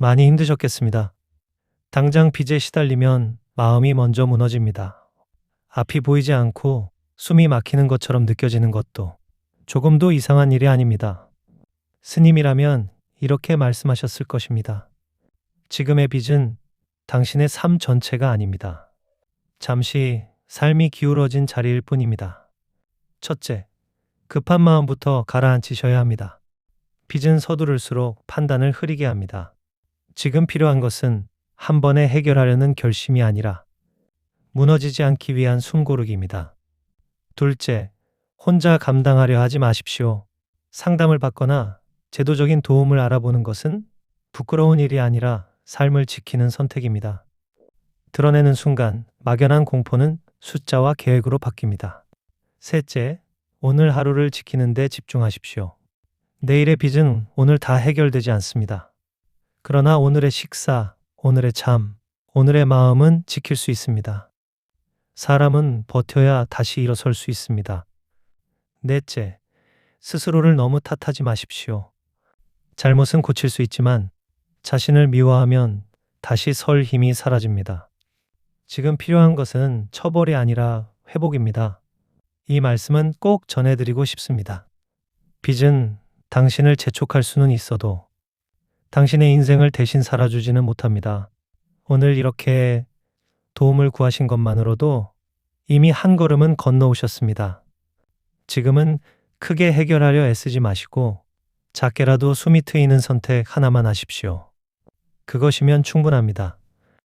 많이 힘드셨겠습니다. 당장 빚에 시달리면 마음이 먼저 무너집니다. 앞이 보이지 않고 숨이 막히는 것처럼 느껴지는 것도 조금도 이상한 일이 아닙니다. 스님이라면 이렇게 말씀하셨을 것입니다. 지금의 빚은 당신의 삶 전체가 아닙니다. 잠시 삶이 기울어진 자리일 뿐입니다. 첫째, 급한 마음부터 가라앉히셔야 합니다. 빚은 서두를수록 판단을 흐리게 합니다. 지금 필요한 것은 한 번에 해결하려는 결심이 아니라 무너지지 않기 위한 숨고르기입니다. 둘째, 혼자 감당하려 하지 마십시오. 상담을 받거나 제도적인 도움을 알아보는 것은 부끄러운 일이 아니라 삶을 지키는 선택입니다. 드러내는 순간 막연한 공포는 숫자와 계획으로 바뀝니다. 셋째, 오늘 하루를 지키는 데 집중하십시오. 내일의 빚은 오늘 다 해결되지 않습니다. 그러나 오늘의 식사, 오늘의 잠, 오늘의 마음은 지킬 수 있습니다. 사람은 버텨야 다시 일어설 수 있습니다. 넷째, 스스로를 너무 탓하지 마십시오. 잘못은 고칠 수 있지만 자신을 미워하면 다시 설 힘이 사라집니다. 지금 필요한 것은 처벌이 아니라 회복입니다. 이 말씀은 꼭 전해드리고 싶습니다. 빚은 당신을 재촉할 수는 있어도 당신의 인생을 대신 살아주지는 못합니다. 오늘 이렇게 도움을 구하신 것만으로도 이미 한 걸음은 건너오셨습니다. 지금은 크게 해결하려 애쓰지 마시고 작게라도 숨이 트이는 선택 하나만 하십시오. 그것이면 충분합니다.